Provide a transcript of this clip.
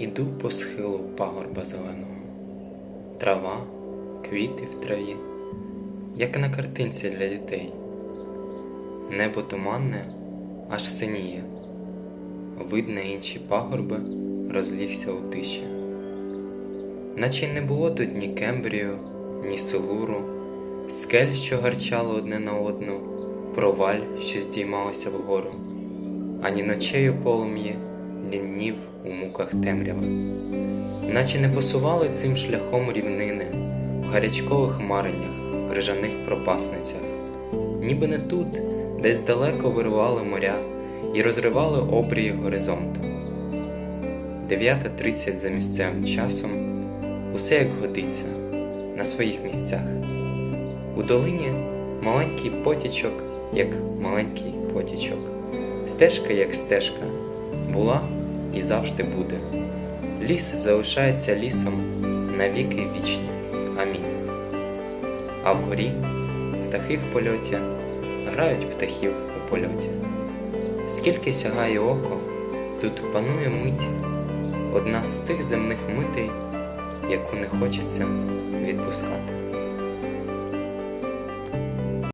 Іду по схилу пагорба зеленого, трава, квіти в траві, як на картинці для дітей. Небо туманне, аж синіє, видно інші пагорби, розлігся у тиші. Наче не було тут ні Кембрію, ні Силуру, скель, що гарчало одне на одну, проваль, що здіймалося вгору, ані ночею полум'ї ліннів у муках темряви, наче не посували цим шляхом рівнини в гарячкових мареннях, в крижаних пропасницях, ніби не тут, десь далеко вирували моря і розривали обрії горизонту. 9.30 за місцевим часом, усе як годиться, на своїх місцях. У долині маленький потічок, як маленький потічок, стежка як стежка, була і завжди буде. Ліс залишається лісом навіки вічні. Амінь. А вгорі птахи в польоті грають птахів у польоті. Скільки сягає око, тут панує мить, одна з тих земних митей, яку не хочеться відпускати.